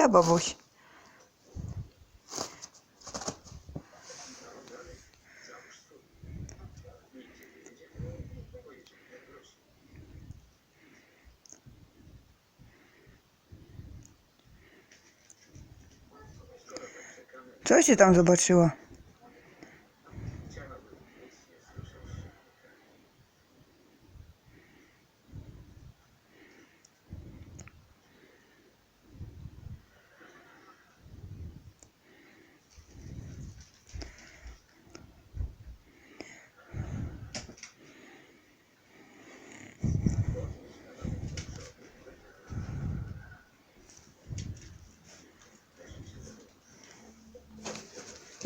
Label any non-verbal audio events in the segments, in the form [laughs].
Co, Bobuś? Co się tam zobaczyło?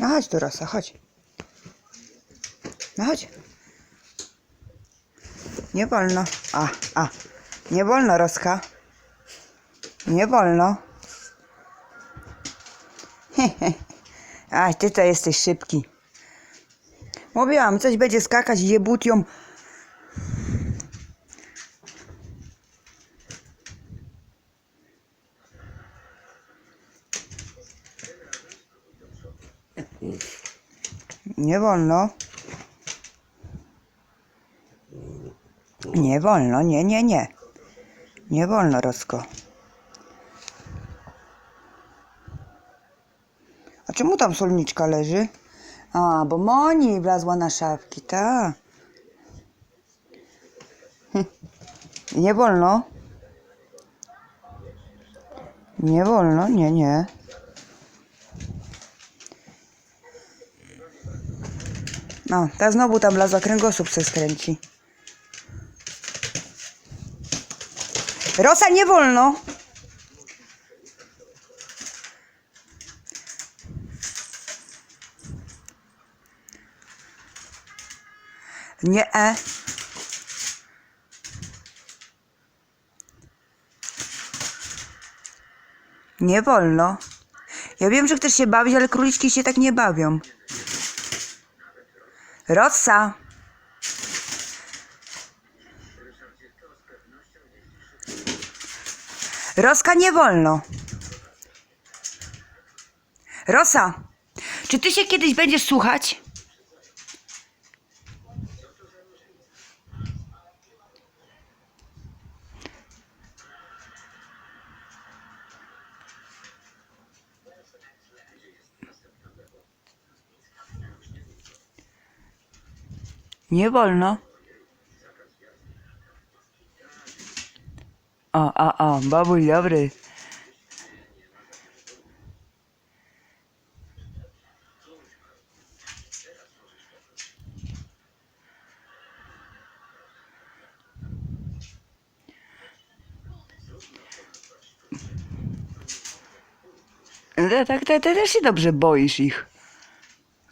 No chodź tu, Rosa, chodź. No chodź. Nie wolno. A, a. Nie wolno, Roska. Nie wolno. [laughs] A, ty to jesteś szybki. Mówiłam, coś będzie skakać, jebutią. Nie wolno. Nie wolno, nie, nie, nie. Nie wolno, Rosko. A czemu tam solniczka leży? A, bo Moni wlazła na szafki, ta. [laughs] Nie wolno. Nie wolno, nie, nie. No, ta znowu tam wlazła, kręgosłup se skręci. Rosa, nie wolno! Nie, e. Nie wolno. Ja wiem, że chcesz się bawić, ale króliczki się tak nie bawią. Rosa. Roska nie wolno. Rosa, czy ty się kiedyś będziesz słuchać? Nie wolno. O, o, o, babuj dobry. No, tak, tak, ty też się dobrze boisz ich.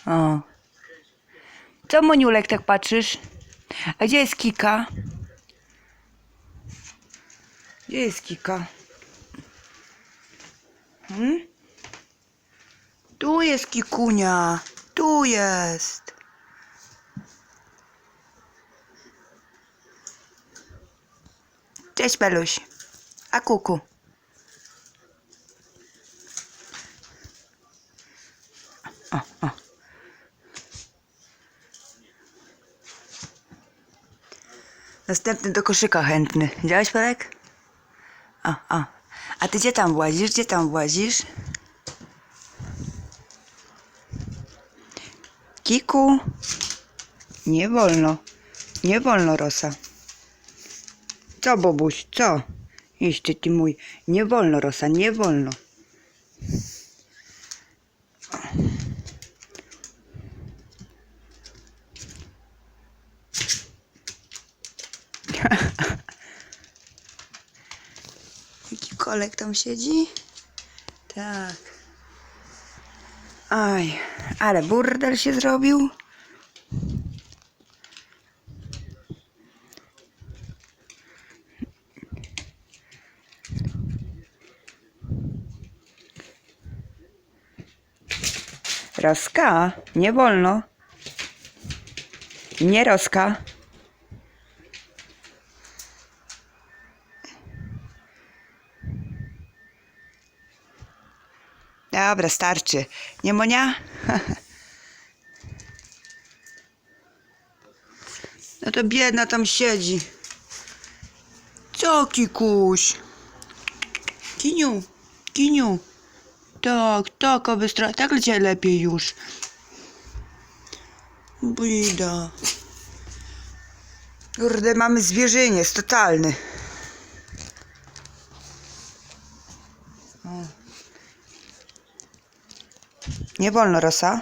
O. Co, Moniulek, tak patrzysz? A gdzie jest Kika? Gdzie jest Kika? Hmm? Tu jest Kikunia. Tu jest. Cześć, Beluś. A kuku. O, o. Następny do koszyka chętny. Widziałeś, Pelek? O, o. A ty gdzie tam włazisz? Gdzie tam włazisz? Kiku? Nie wolno. Nie wolno, Rosa. Co, Bobuś? Co? Jeszcze ty mój. Nie wolno, Rosa, nie wolno. Kolek tam siedzi? Tak. Aj, ale burdel się zrobił. Roska, nie wolno. Nie Roska. Dobra, starczy. Nie Monia? [laughs] No to biedna tam siedzi. Co, Kikuś? Kiniu, Kiniu. Tak, tak, aby stra... Tak cię lepiej już. Bida. Kurde, mamy zwierzyniec totalny. O. Nie wolno, Rosa.